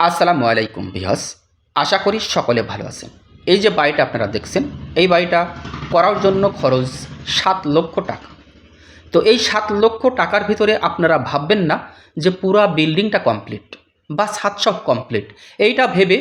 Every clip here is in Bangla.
আসসালামু আলাইকুম বিহাস আশা করি সকলে ভালো আছেন। এই যে বাড়িটা আপনারা দেখছেন, এই বাড়িটা করার জন্য খরচ সাত লক্ষ টাকা। তো এই সাত লক্ষ টাকার ভিতরে আপনারা ভাববেন না যে পুরা বিল্ডিংটা কমপ্লিট বা সাত সব কমপ্লিট। এইটা ভেবে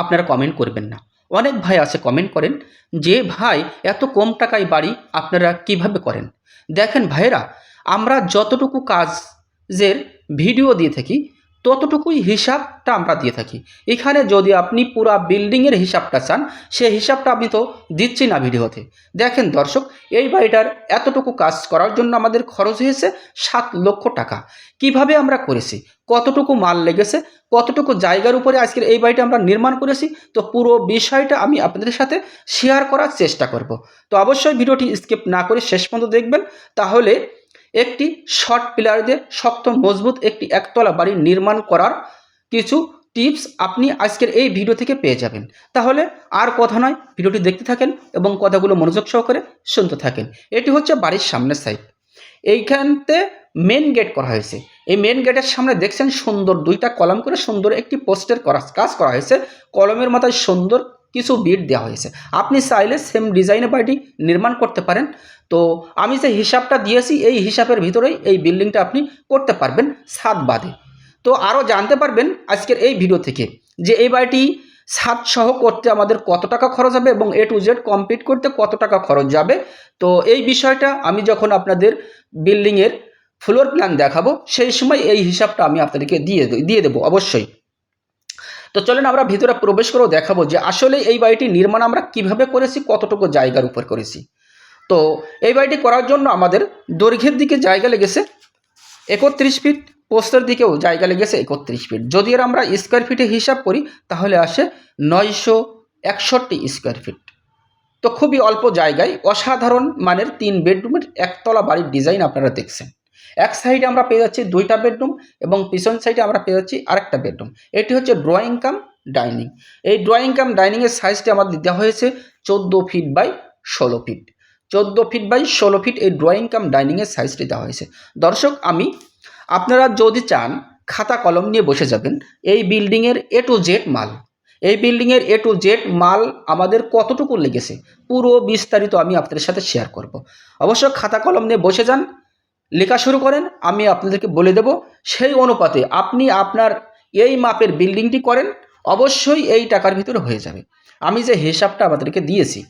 আপনারা কমেন্ট করবেন না। অনেক ভাই আছে কমেন্ট করেন যে, ভাই, এত কম টাকায় বাড়ি আপনারা কীভাবে করেন? দেখেন ভাইরা আমরা যতটুকু কাজের ভিডিও দিয়ে থাকি ততটুকুই হিসাবটা আমরা দিয়ে থাকি। এখানে যদি আপনি পুরা বিল্ডিংয়ের হিসাবটা চান, সে হিসাবটা আমি তো দিচ্ছি না ভিডিওতে। দেখেন দর্শক, এই বাড়িটার এতটুকু কাজ করার জন্য আমাদের খরচ হয়েছে সাত লক্ষ টাকা। কীভাবে আমরা করেছি? কতটুকু মাল লেগেছে? কতটুকু জায়গার উপরে আজকের এই বাড়িটা আমরা নির্মাণ করেছি? তো পুরো বিষয়টা আমি আপনাদের সাথে শেয়ার করার চেষ্টা করব। তো অবশ্যই ভিডিওটি স্কিপ না করে শেষ পর্যন্ত দেখবেন। তাহলে একটি শর্ট পিলার দিয়ে শক্ত, মজবুত একটি একতলা বাড়ি নির্মাণ করার কিছু টিপস আপনি আজকের এই ভিডিও থেকে পেয়ে যাবেন। তাহলে আর কথা নয় ভিডিওটি দেখতে থাকেন এবং কথাগুলো মনোযোগ সহকারে শুনতে থাকেন। এটি হচ্ছে বাড়ির সামনের সাইড এইখানতে মেন গেট করা হয়েছে। এই মেন গেটের সামনে দেখছেন সুন্দর দুইটা কলম করে সুন্দর একটি পোস্টের করা, কাজ করা হয়েছে। কলমের মাথায় সুন্দর কিছু বিট দেওয়া হয়েছে। আপনি চাইলে সেম ডিজাইনে বাড়িটি নির্মাণ করতে পারেন। তো আমি যে হিসাবটা দিয়েছি, এই হিসাবের ভিতরেই এই বিল্ডিংটা আপনি করতে পারবেন ছাদ বাদে। তো আরও জানতে পারবেন আজকের এই ভিডিও থেকে যে এই বাড়িটি ছাদ সহ করতে আমাদের কত টাকা খরচ হবে এবং এ টু জেড কমপ্লিট করতে কত টাকা খরচ যাবে। তো এই বিষয়টা আমি যখন আপনাদের বিল্ডিংয়ের ফ্লোর প্ল্যান দেখাবো, সেই সময় এই হিসাবটা আমি আপনাদেরকে দিয়ে দিয়ে দেবো অবশ্যই। তো চলেন আমরা ভিতরে প্রবেশ করেও দেখাবো যে আসলে এই বাড়িটি নির্মাণ আমরা কীভাবে করেছি, কতটুকু জায়গার উপর করেছি। তো এই বাড়িটি করার জন্য আমাদের দৈর্ঘ্যের দিকে জায়গা লেগেছে একত্রিশ ফিট পোস্টের দিকেও জায়গা লেগেছে একত্রিশ ফিট। যদি এর আমরা স্কোয়ার ফিটে হিসাব করি, তাহলে আসে নয়শো একষট্টি স্কোয়ার ফিট। তো খুবই অল্প জায়গায়, অসাধারণ মানের তিন বেডরুমের একতলা বাড়ির ডিজাইন আপনারা দেখছেন। এক সাইডে আমরা পেয়ে যাচ্ছি দুইটা বেডরুম এবং পিছন সাইডে আমরা পেয়ে যাচ্ছি আরেকটা বেডরুম এটি হচ্ছে ড্রয়িং কাম ডাইনিং এই ড্রয়িং কাম ডাইনিংয়ের সাইজটি আমাদের দেওয়া হয়েছে চোদ্দ ফিট বাই ষোলো ফিট চোদ্দ ফিট বাই ষোলো ফিট এই ড্রয়িং কাম ডাইনিংয়ের সাইজটি দেওয়া হয়েছে। দর্শক, আমি আপনারা যদি চান, খাতা কলম নিয়ে বসে যাবেন, এই বিল্ডিংয়ের এ টু জেড মাল। এই বিল্ডিংয়ের এ টু জেড মাল আমাদের কতটুকু লেগেছে, পুরো বিস্তারিত আমি আপনাদের সাথে শেয়ার করব। অবশ্য খাতা কলম নিয়ে বসে যান লেখা শুরু করেন, আমি আপনাদেরকে বলে দেব, সেই অনুপাতে আপনি আপনার এই মাপের বিল্ডিংটি করেন, অবশ্যই এই টাকার ভিতরে হয়ে যাবে। আমি যে হিসাবটা আমাদেরকে দিয়েছি,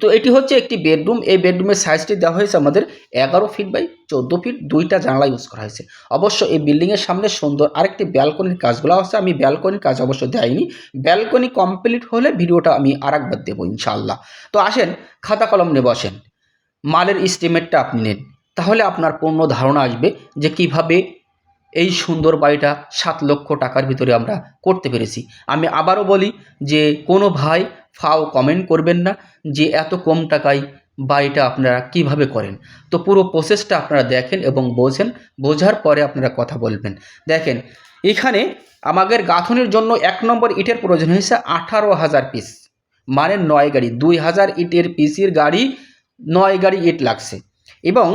তো এটি হচ্ছে একটি বেডরুম, এই বেডরুমের সাইজটি দেওয়া হয়েছে আমাদের এগারো ফিট বাই চোদ্দ ফিট, দুইটা জানলা ইউজ করা হয়েছে। অবশ্য এই বিল্ডিংয়ের সামনে সুন্দর আরেকটি ব্যালকনির কাজগুলো আছে, আমি ব্যালকনির কাজ অবশ্য দেয়নি। ব্যালকনি কমপ্লিট হলে ভিডিওটা আমি আর একবার দেবো ইনশাল্লাহ তো আসেন, খাতা কলম নিয়ে বসেন। মালের এস্টিমেটটা আপনি নেন। তাহলে আপনার পূর্ণ ধারণা আসবে যে কীভাবে এই সুন্দর বাড়িটা সাত লক্ষ টাকার ভিতরে আমরা করতে পেরেছি। আমি আবারও বলি যে কোনো ভাই ফাও কমেন্ট করবেন না যে এত কম টাকায় বাড়িটা আপনারা কীভাবে করেন। তো পুরো প্রসেসটা আপনারা দেখেন এবং বোঝেন, বোঝার পরে আপনারা কথা বলবেন। দেখেন, এখানে আমাদের গাঁথনের জন্য এক নম্বর ইটের প্রয়োজন হয়েছে আঠারো হাজার পিস মানে নয় গাড়ি, দুই হাজার ইটের পিসির গাড়ি নয় গাড়ি ইট লাগছে। এবং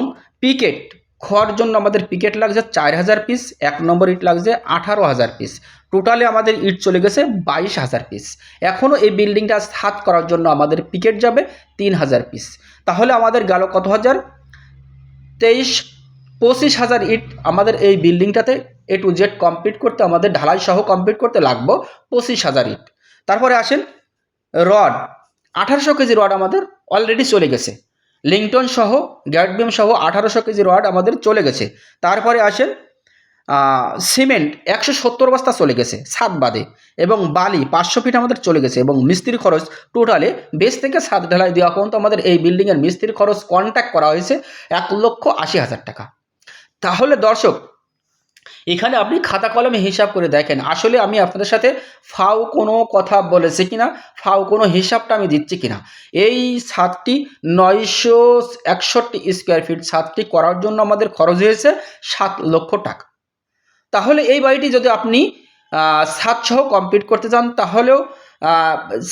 পিকেট। খড় জন্য আমাদের পিকেট লাগছে চার হাজার পিস এক নম্বর ইট লাগছে আঠারো হাজার পিস টোটালে আমাদের ইট চলে গেছে বাইশ হাজার পিস এখনও এই বিল্ডিংটা হাত করার জন্য আমাদের পিকেট যাবে তিন হাজার পিস তাহলে আমাদের গেল কত হাজার? তেইশ, পঁচিশ হাজার ইট আমাদের এই বিল্ডিংটাতে এ টু জেড কমপ্লিট করতে, আমাদের ঢালাই সহ কমপ্লিট করতে লাগবো পঁচিশ হাজার ইট। তারপরে আসেন রড। আঠারোশো কেজি রড আমাদের অলরেডি চলে গেছে। লিংটন সহ, গ্যাটবিম সহ আঠারোশো কেজি রড আমাদের চলে গেছে। তারপরে আসেন সিমেন্ট একশো সত্তর বস্তা চলে গেছে সাত বাদে এবং বালি পাঁচশো ফিট আমাদের চলে গেছে এবং মিস্ত্রির খরচ টোটালে বেশ থেকে সাত ঢালাই দেওয়া পর্যন্ত আমাদের এই বিল্ডিংয়ের মিস্ত্রির খরচ কন্ট্যাক্ট করা হয়েছে এক লক্ষ আশি হাজার টাকা। তাহলে দর্শক এখানে আপনি খাতা কলমে হিসাব করে দেখেন। আসলে আমি আপনাদের সাথে ফাও কোনো কথা বলেছি কিনা, ফাও কোনো হিসাবটা আমি দিচ্ছি কিনা। এই ছাদটি নয়শো একষট্টি স্কোয়ার ফিট ছাদটি করার জন্য আমাদের খরচ হয়েছে সাত লক্ষ টাকা। তাহলে এই বাড়িটি যদি আপনি ছাদ সহ কমপ্লিট করতে চান, তাহলেও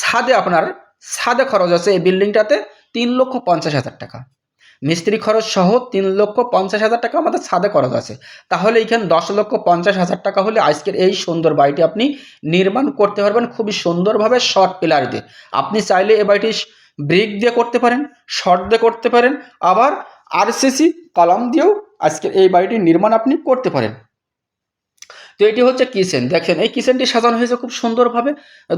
ছাদে আপনার, ছাদে খরচ আছে এই বিল্ডিংটাতে তিন লক্ষ পঞ্চাশ হাজার টাকা। মিস্ত্রি খরচ সহ তিন লক্ষ পঞ্চাশ হাজার টাকা আমাদের ছাদে খরচ আছে। তাহলে এইখানে দশ লক্ষ পঞ্চাশ হাজার টাকা হলে আজকের এই সুন্দর বাড়িটি আপনি নির্মাণ করতে পারবেন খুবই সুন্দরভাবে শর্ট পিলার দিয়ে। আপনি চাইলে এ বাড়িটি ব্রিক দিয়ে করতে পারেন শর্ট দিয়ে করতে পারেন, আবার আরসিসি কলম দিয়েও আজকের এই বাড়িটির নির্মাণ আপনি করতে পারেন। তো এটি হচ্ছে কিচেন। দেখেন, এই কিচেনটি সাজানো হয়েছে খুব সুন্দরভাবে।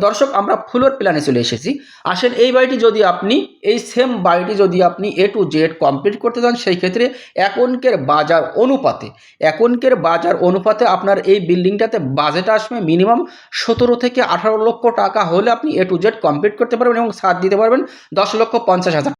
দর্শক, আমরা ফুলোর প্ল্যানে চলে এসেছি। আসেন, এই বাড়িটি যদি আপনি, এই সেম বাড়িটি যদি আপনি এ টু জেড কমপ্লিট করতে চান, সেই ক্ষেত্রে এক অঙ্কের বাজার অনুপাতে, এক অঙ্কের বাজার অনুপাতে আপনার এই বিল্ডিংটাতে বাজেট আসবে মিনিমাম সতেরো থেকে আঠারো লক্ষ টাকা হলে আপনি এ টু জেড কমপ্লিট করতে পারবেন এবং ছাড় দিতে পারবেন দশ লক্ষ পঞ্চাশ হাজার